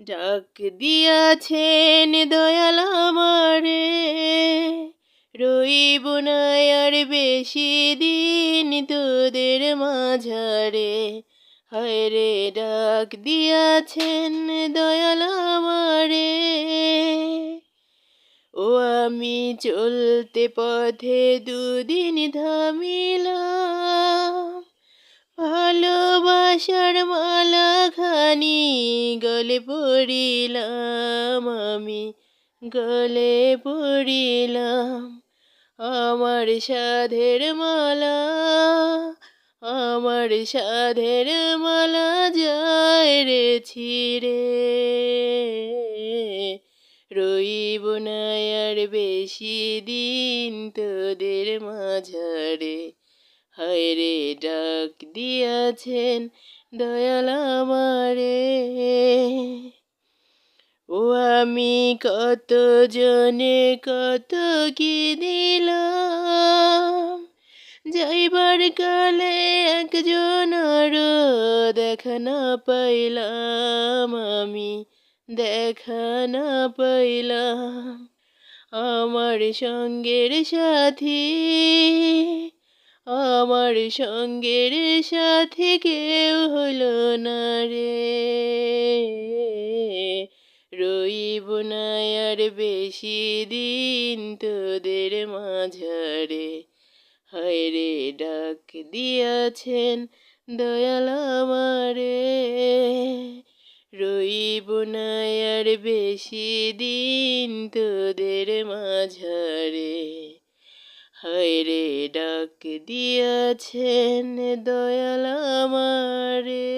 ডাক দিয়াছেন দয়াল আমারে। রইব না আর বেশি দিন তোদের মাঝারে। হায় রে ডাক দিয়াছেন দয়াল আমারে। ও আমি চলতে পথে দুদিন থামিলাম। ভালোবাসার মালা খানি গলে পড়িলাম, আমি গলে পড়িলাম। আমার সাধের মালা, আমার সাধের মালা যায় রে ছিড়ে। রইব না আর বেশি দিন তোদের মাঝারে। হায় রে ডাক দিয়াছেন দয়াল আমারে। ও আমি কত জনে কত কি দিলাম? যাইবার কালে একজন দেখা না পাইলাম, আমি দেখা না পাইলাম। আমার সঙ্গের সাথী আমার সঙ্গের সাথে কেউ হলো না রে। রইব না আর বেশি দিন তোদের মাঝারে। হায় রে, ডাক দিয়াছেন দয়াল আমারে। রইব না আর বেশি দিন তোদের মাঝারে। হায় রে ডাক দিয়াছেন দয়াল আমারে।